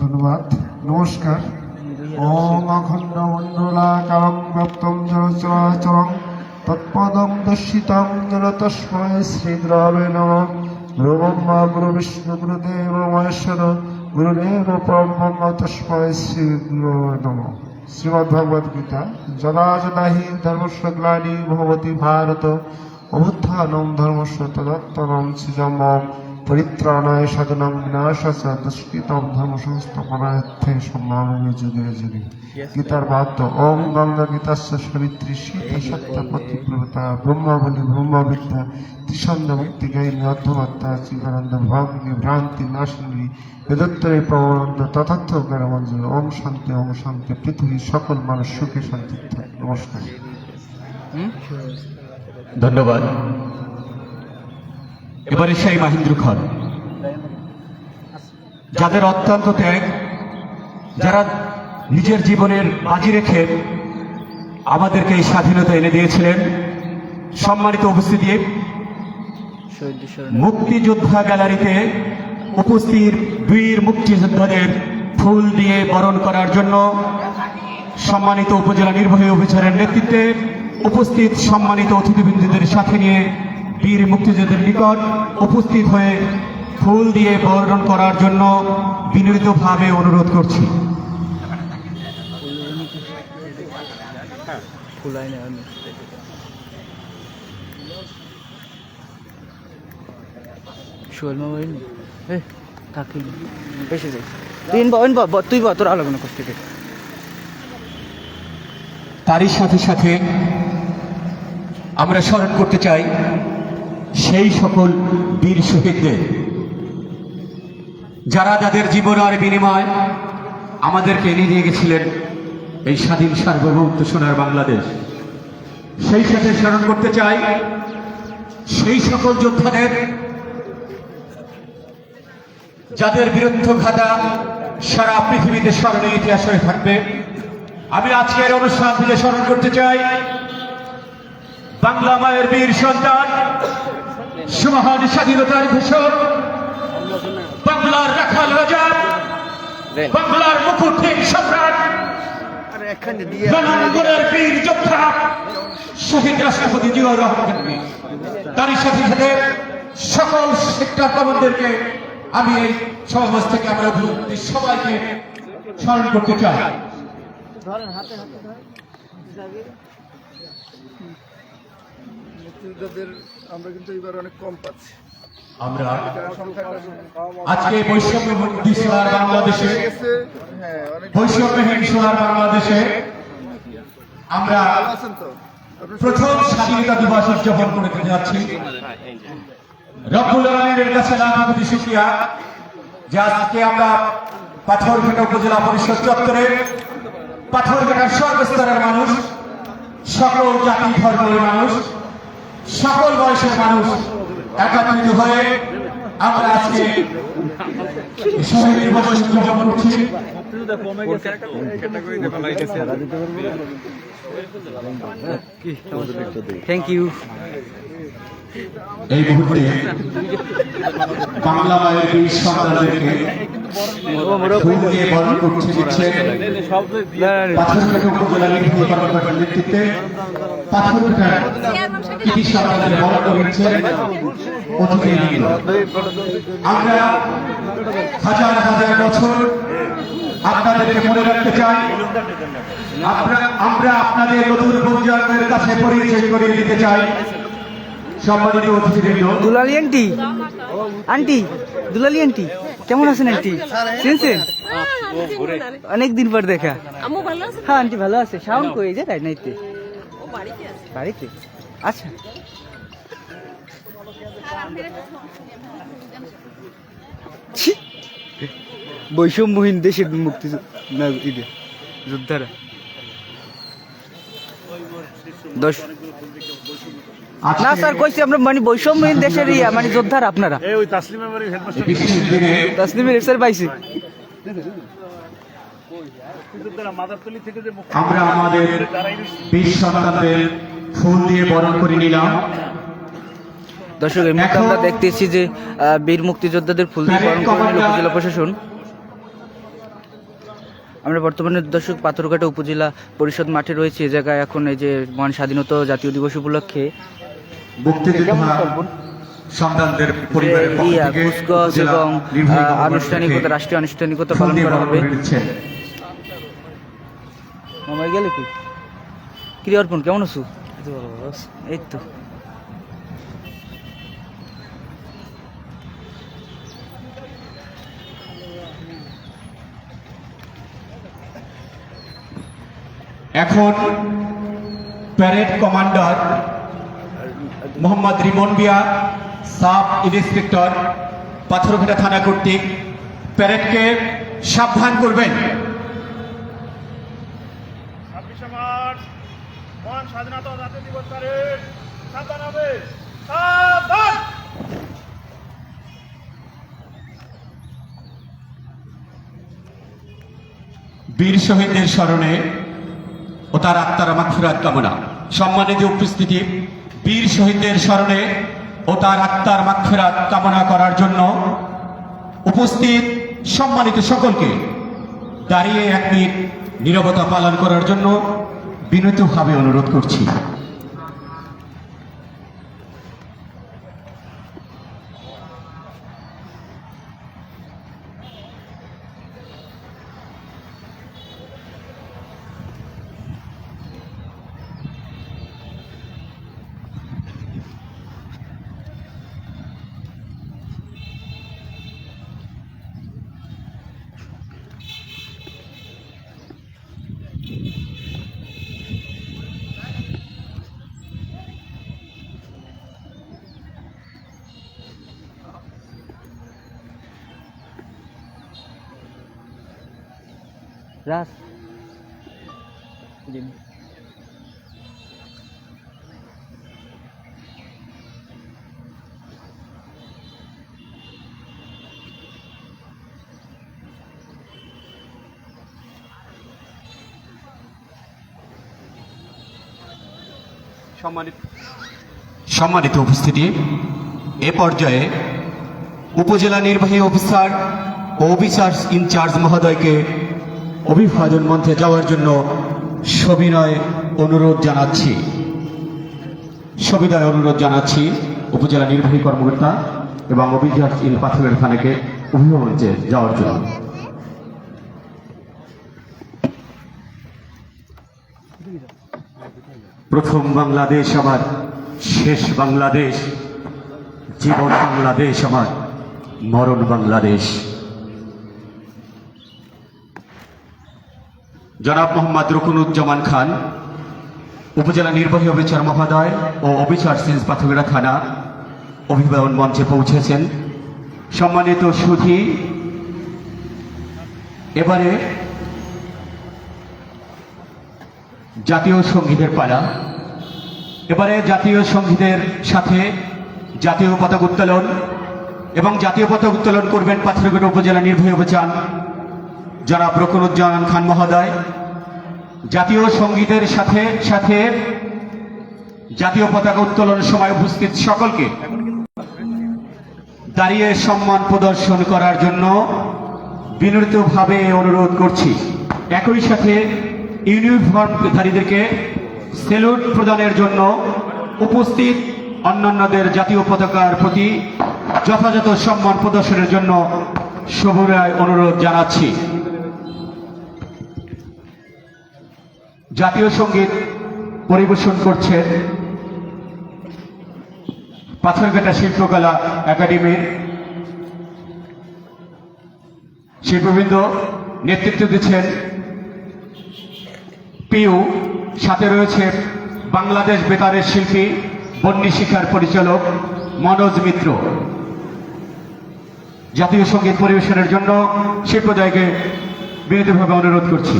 ধন্যবাদ, নমস্কার। ওম অখণ্ড মণ্ডলাকারং ব্যক্তম চরাচরং তৎপদং দর্শিতং যেন তস্মৈ শ্রীদ্রবে নম। ব্রহ্মা গুরু বিষ্ণু গুরুদেব মহেশ্বর গুরুদেব পরম তস্মৈ শ্রী গুরু নম। শ্রীমদ্ ভগবদ গীতা যদা যদা হি ধর্মস্য গ্লানি ভগবতী ভারত অভুত্থানম ধর্মস্য তদত্তরম সৃজম পরিত্রাণায় সাধনম বিনাশাচ দুষ্কৃতম ধর্ম সংস্থাপনার্থে সম্মানমে যুগে। যুগে গীতার বাদ্য ওম গঙ্গা গীতাস্য সবিত্রী সীতা সত্য প্রতিপ্রভতা ব্রহ্মাবলী ব্রহ্মবিদ্যা ত্রিসন্দ মুক্তি গাইনী অর্ধমাত্রা চিকানন্দ ভাগিনী ভ্রান্তি নাশিনী বেদত্তরে প্রবনন্দ তথার্থ জ্ঞানমঞ্জল ওম শান্তি ওম শান্তি পৃথিবীর সকল মানুষ সুখে শান্তি থাক। নমস্কার। ধন্যবাদ। এবারে সেই মাহিন্দ্র খান যাদের অত্যন্ত ত্যাগ, যারা নিজের জীবনের বাজি রেখে আমাদেরকে এই স্বাধীনতা এনে দিয়েছিলেন, সম্মানিত উপস্থিতি, মুক্তিযোদ্ধা গ্যালারিতে উপস্থিত বীর মুক্তিযোদ্ধাদের ফুল দিয়ে বরণ করার জন্য সম্মানিত উপজেলা নির্বাহী অফিসারের নেতৃত্বে উপস্থিত সম্মানিত অতিথিবৃন্দদের সাথে নিয়ে বীর মুক্তিযোদ্ধাদের নিকট উপস্থিত হয়ে ফুল দিয়ে বরণ করার জন্য বিনীতভাবে অনুরোধ করছি। তুই তোর আলোচনা করতে তারই সাথে সাথে আমরা স্মরণ করতে চাই সেই সকল বীর শহীদদের, যারা যাদের জীবনের বিনিময় আমাদেরকে এনে নিয়ে গেছিলেন এই স্বাধীন সার্বভৌমত্ব সোনার বাংলাদেশ। সেই সাথে স্মরণ করতে চাই, সেই সকল যোদ্ধাদের যাদের বীরত্ব ঘাটা সারা পৃথিবীতে স্মরণীয় ইতিহাস হয়ে থাকবে। আমি আজকের অনুষ্ঠান থেকে স্মরণ করতে চাই, বাংলা মায়ের বীর সন্তান সুমহান স্বাধীনতার ঘোষক বাংলার রাখাল রাজা বাংলার মুকুটের সম্রাট রণাঙ্গনের বীর যোদ্ধা শহীদ রাষ্ট্রপতি জিয়াউর রহমান তারই সাথে সাথে সকল শিক্ষা কমনদেরকে আমি এই সমাবেশ থেকে আমরা উপস্থিত সবাইকে স্মরণ করতে চাই। মুক্তিযোদ্ধাদের আমরা কিন্তু এবার অনেক কম পাচ্ছি। আমরা আজকে বৈষম্য মুক্তি সোনার বাংলাদেশে হয়ে বৈষম্যহীন সোনার বাংলাদেশে আমরা প্রথম স্বাধীনতা দিবস উদযাপন করতে যাচ্ছি রব্বুল আলমের কাছে লাখাপতি শুক্রিয়া যে আজকে আমরা পাথরঘাটা উপজেলা পরিষদ চত্বরে পাথরঘাটার সর্বস্তরের মানুষ সকল জাতি, ধর্মের মানুষ, সকল বয়সের মানুষ একত্রিত হয়ে আমরা আজকে শহীদ দিবস উদযাপন করছি। থ্যাংক ইউ এই মুহূর্তে বাংলা মায়ের বীর সন্তানদেরকে আমরা হাজার হাজার বছর আপনাদেরকে মনে রাখতে চাই আমরা আপনাদের নতুন প্রজন্মের কাছে পরিচয় করিয়ে দিতে চাই। সম্মানিত অতিথিবৃন্দ। Dulali aunty aunty Dulali aunty কেমন আছেন আন্টি চিনছেন অনেক দিন পর দেখা। হ্যাঁ আন্টি ভালো আছে। সাউন্ড কই যে তাই নাইতে? বাড়িতে? আচ্ছা। ছি! বৈষম্যহীন দেশের মুক্তি না ইদে যোদ্ধারা। দশ না স্যার কইছি আমরা মানে বৈষম্যহীন দেশের ইয়া মানে যোদ্ধারা আপনারা। তাসলিমের স্যার পাইছি। আমরা আমাদের বীর সন্তানদের ফুল দিয়ে বরণ করে নিলাম। দর্শক এই আমরা দেখতেছি যে আহ, বীর মুক্তিযোদ্ধাদের ফুল দিয়ে বরণ করে নিল উপজেলা প্রশাসন। আমরা বর্তমানে দর্শক পাথরঘাটা উপজেলা পরিষদ মাঠে রয়েছে এ জায়গায় এখন এই যে মহান স্বাধীনতা জাতীয় দিবস উপলক্ষে সন্তানদের পরিবারের পক্ষ থেকে এবং আনুষ্ঠানিকতা রাষ্ট্রীয় আনুষ্ঠানিকতা পালন করা হবে। মামাই গেলে কি? কিরে অর্পণ কেমন আছো। এই তো। এখন প্যারেড কমান্ডার মোহাম্মদ রিমন বিয়া সাব ইন্সপেক্টর পাথরঘাটা থানা কর্তৃক প্যারেডকে সাবধান করবেন। ছাব্বিশে স্বাধীনতা দিবস তারিখ সাবধান হবে সাবধান! বীর শহীদদের স্মরণে ও তার আত্মার মাগফিরাত কামনা। সম্মানিত উপস্থিতি, বীর শহীদদের স্মরণে ও তার আত্মার মাগফিরাত কামনা করার জন্য উপস্থিত সম্মানিত সকলকে দাঁড়িয়ে এক মিনিট নিরবতা পালন করার জন্য বিনীতভাবে অনুরোধ করছি। রাস। সম্মানিত সম্মানিত উপস্থিতি এ পর্যায়ে উপজেলা নির্বাহী অফিসার ও অফিসার ইনচার্জ মহোদয়কে অভিভাজন মঞ্চে যাওয়ার জন্য সবিনয় অনুরোধ জানাচ্ছি। সবিনয় অনুরোধ জানাচ্ছি উপজেলা নির্বাহী কর্মকর্তা এবং অভিজাত ইন পাথরের খানাকে অভিভাবন যাওয়ার জন্য। প্রথম বাংলাদেশ আমার, শেষ বাংলাদেশ, জীবন বাংলাদেশ আমার, মরণ বাংলাদেশ। জনাব মোহাম্মদ রুকুনুজ্জামান খান, উপজেলা নির্বাহী অফিসার মহোদয় ও অফিসার সিন্স পাথুগড়া থানা অভিভাবন মঞ্চে পৌঁছেছেন। সম্মানিত সুধী, এবারে জাতীয় সঙ্গীতের পালা। এবারে জাতীয় সঙ্গীতের সাথে জাতীয় পতাকা উত্তোলন এবং জাতীয় পতাকা উত্তোলন করবেন পাথরঘাটা উপজেলা নির্বাহী অভিযান জনাব রকুনুজ্জামান খান মহোদয়, জাতীয় সঙ্গীতের সাথে সাথে জাতীয় পতাকা উত্তোলনের সময় উপস্থিত সকলকে দাঁড়িয়ে সম্মান প্রদর্শন করার জন্য বিনীতভাবে অনুরোধ করছি। একই সাথে ইউনিফর্মধারীদেরকে সেলুট প্রদানের জন্য উপস্থিত অন্যান্যদের জাতীয় পতাকার প্রতি যথাযথ সম্মান প্রদর্শনের জন্য সবুরায় অনুরোধ জানাচ্ছি। জাতীয় সংগীত পরিবেশন করছেন পাথরঘাটা শিল্পকলা একাডেমির শিল্পবৃন্দ নেতৃত্ব দিচ্ছেন পিউ। সাথে রয়েছে বাংলাদেশ বেতারের শিল্পী বন্যী শিক্ষার পরিচালক মনোজ মিত্র। জাতীয় সংগীত পরিবেশনের জন্য শিল্পদয়কে বিনীতভাবে অনুরোধ করছি।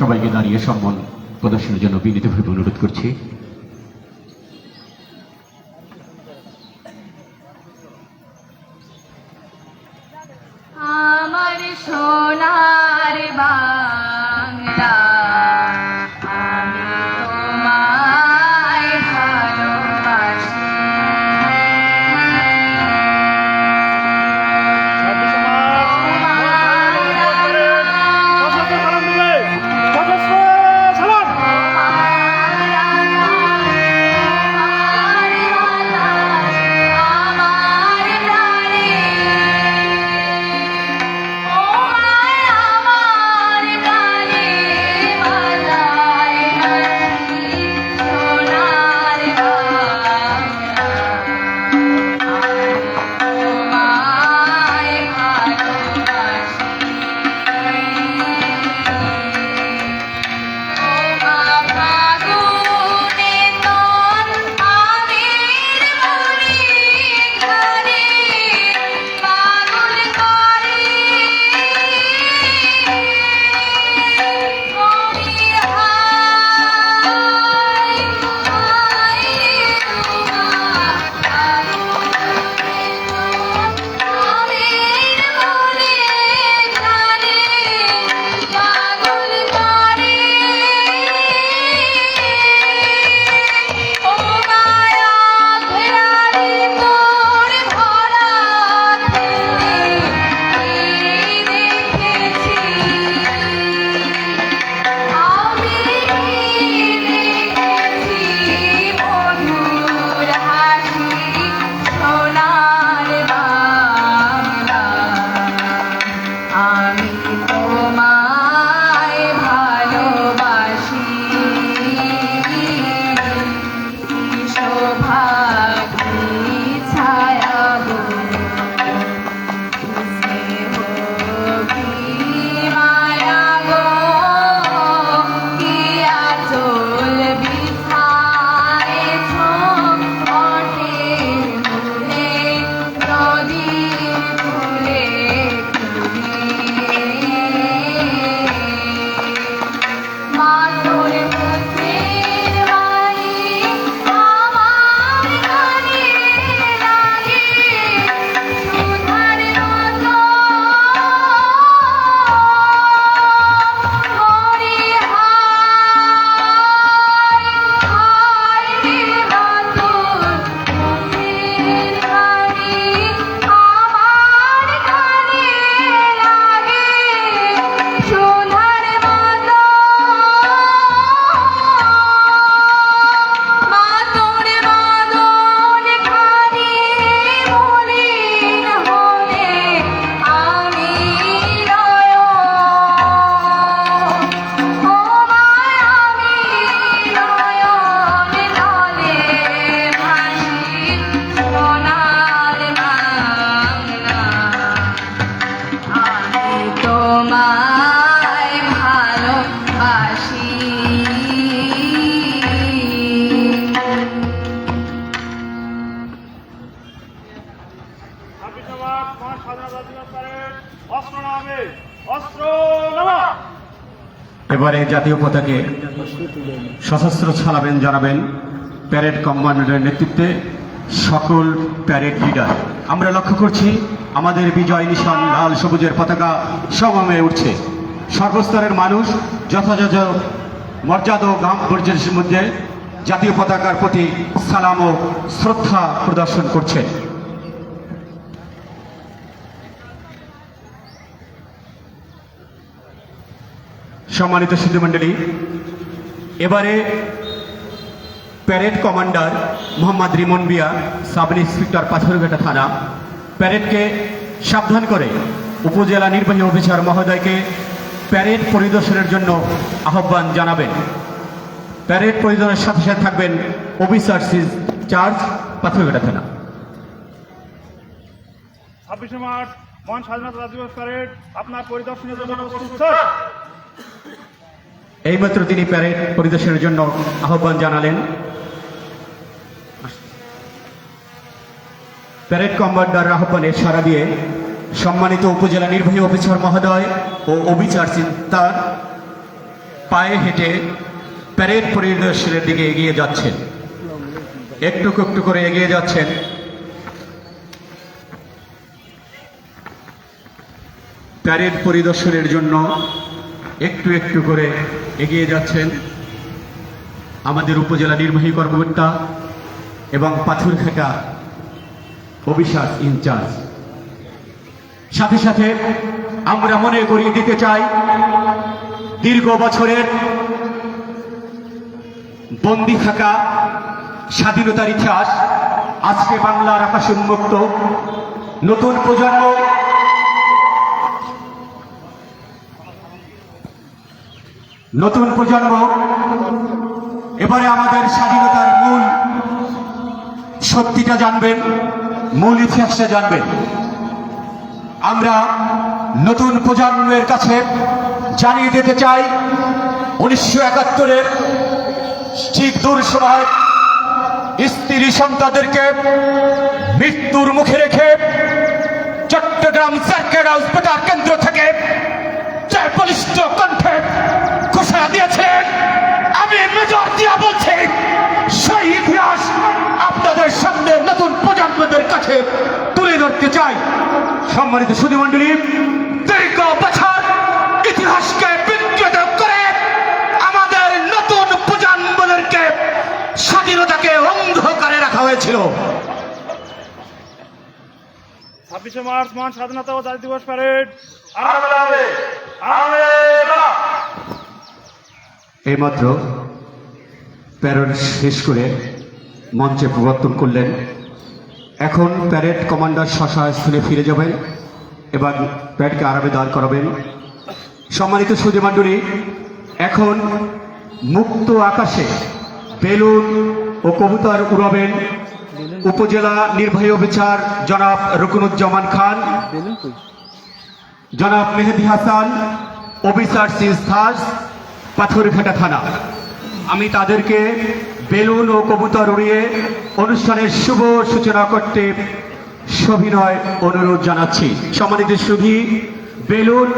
সবাইকে দাঁড়িয়ে সম্মান প্রদর্শনের জন্য বিনীতভাবে অনুরোধ করছি। এবারে জাতীয় পতাকে সশস্ত্র ছাড়াবেন জানাবেন প্যারেড কমান্ডারের নেতৃত্বে সকল প্যারেড লিডার। আমরা লক্ষ্য করছি আমাদের বিজয় নিশান লাল সবুজের পতাকা সমমে উঠছে। সর্বস্তরের মানুষ যথাযথ মর্যাদা ও গাম্ভীর্যের মধ্যে জাতীয় পতাকার প্রতি সালাম ও শ্রদ্ধা প্রদর্শন করছে। সম্মানিত সিদ্ধমণ্ডলী এবারে প্যারেড কমান্ডার মোহাম্মদ রিমন বিয়া সাব ইন্সপেক্টর পাথরঘাটা থানা, প্যারেডকে সাবধান করে উপজেলা নির্বাহী অফিসার মহোদয়কে প্যারেড পরিদর্শনের জন্য আহ্বান জানাবেন। প্যারেড পরিদর্শনের সাথে সাথে থাকবেন অফিসার চার্জ পাথরঘাটা থানা। ছাব্বিশে মার্চ মহান স্বাধীনতা দিবস প্যারেড আপনার পরিদর্শনের জন্য স্যার এইমাত্র তিনি প্যারেড পরিদর্শনের জন্য আহ্বান জানালেন। প্যারেড কমান্ডার আহ্বানে সারা দিয়ে সম্মানিত উপজেলা নির্বাহী অফিসার মহোদয় ও অফিসার তার পায়ে হেঁটে প্যারেড পরিদর্শনের দিকে এগিয়ে যাচ্ছেন। একটু একটু করে এগিয়ে যাচ্ছেন। প্যারেড পরিদর্শনের জন্য একটু একটু করে এগিয়ে যাচ্ছেন আমাদের উপজেলা নির্বাহী কর্মকর্তা এবং পাথরঘাটা অফিসার ইনচার্জ। সাথে সাথে আমরা মনে করিয়ে দিতে চাই, দীর্ঘ বছরের বন্দি থাকা স্বাধীনতার ইতিহাস, আজকে বাংলার আকাশ উন্মুক্ত নতুন প্রজন্ম নতুন প্রজন্ম, এবারে আমাদের স্বাধীনতার মূল সত্যিটা জানবেন, মূল ইতিহাসটা জানবেন। আমরা নতুন প্রজন্মের কাছে জানিয়ে দিতে চাই, উনিশশো একাত্তরের ঠিক দূর সময় স্ত্রী সন্তানদেরকে মৃত্যুর মুখে রেখে চট্টগ্রাম সার্কেল হসপিটাল কেন্দ্র থেকে বলিষ্ঠ কণ্ঠে কাছে তুলে ধরতে চাই। সম্মানিত সুধীমণ্ডলী দীর্ঘ বছর ইতিহাসকে বিকৃত করে আমাদের নতুন প্রজন্মদেরকে স্বাধীনতাকে অন্ধকারে রাখা হয়েছিল। ছাব্বিশে মার্চ মহান স্বাধীনতা ও জাতীয় দিবস প্যারেড এইমাত্র প্যারেড শেষ করে মঞ্চে প্রবর্তন করলেন এখন প্যারেড কমান্ডার স্বশাস্থলে ফিরে যাবেন এবং প্যারেডকে আরামে দাঁড় করাবেন। সম্মানিত সুধীমণ্ডলী এখন মুক্ত আকাশে বেলুন ও কবুতর উড়াবেন উপজেলা নির্বাহী অফিসার জনাব রকুনুজ্জামান খান, জনাব মেহেদি হাসান, অফিসার সিস্থাস পাথরঘাটা থানা। আমি তাদেরকে বেলুন ও কবুতর উড়িয়ে অনুষ্ঠানের শুভ সূচনা করতে সবিনয় অনুরোধ জানাচ্ছি। সম্মানিত সুধী, বেলুন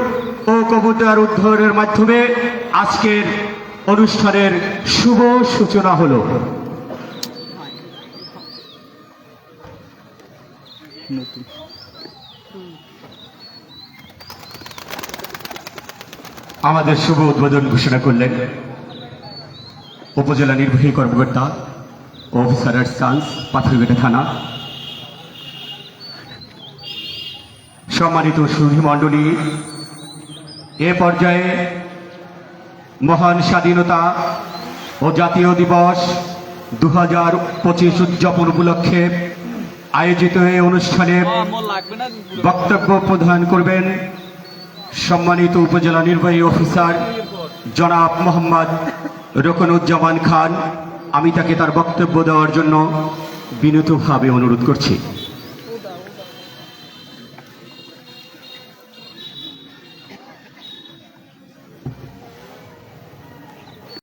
ও কবুতর উদ্ধারের মাধ্যমে আজকের অনুষ্ঠানের শুভ সূচনা হলো। আমাদের শুভ উদ্বোধন ঘোষণা করলেন। উপজেলা নির্বাহী কর্মকর্তা অফিসারের সান্স পাথরঘাটা থানা। সম্মানিত সুধী মণ্ডলী, এ পর্যায়ে মহান স্বাধীনতা ও জাতীয় দিবস দু হাজার পঁচিশ উদযাপন উপলক্ষে আয়োজিত এই অনুষ্ঠানে বক্তব্য প্রদান করবেন সম্মানিত উপজেলা নির্বাহী অফিসার জনাব মোহাম্মদ রকনুজ্জামান খান আমি তাকে তার বক্তব্য দেওয়ার জন্য বিনীতভাবে অনুরোধ করছি।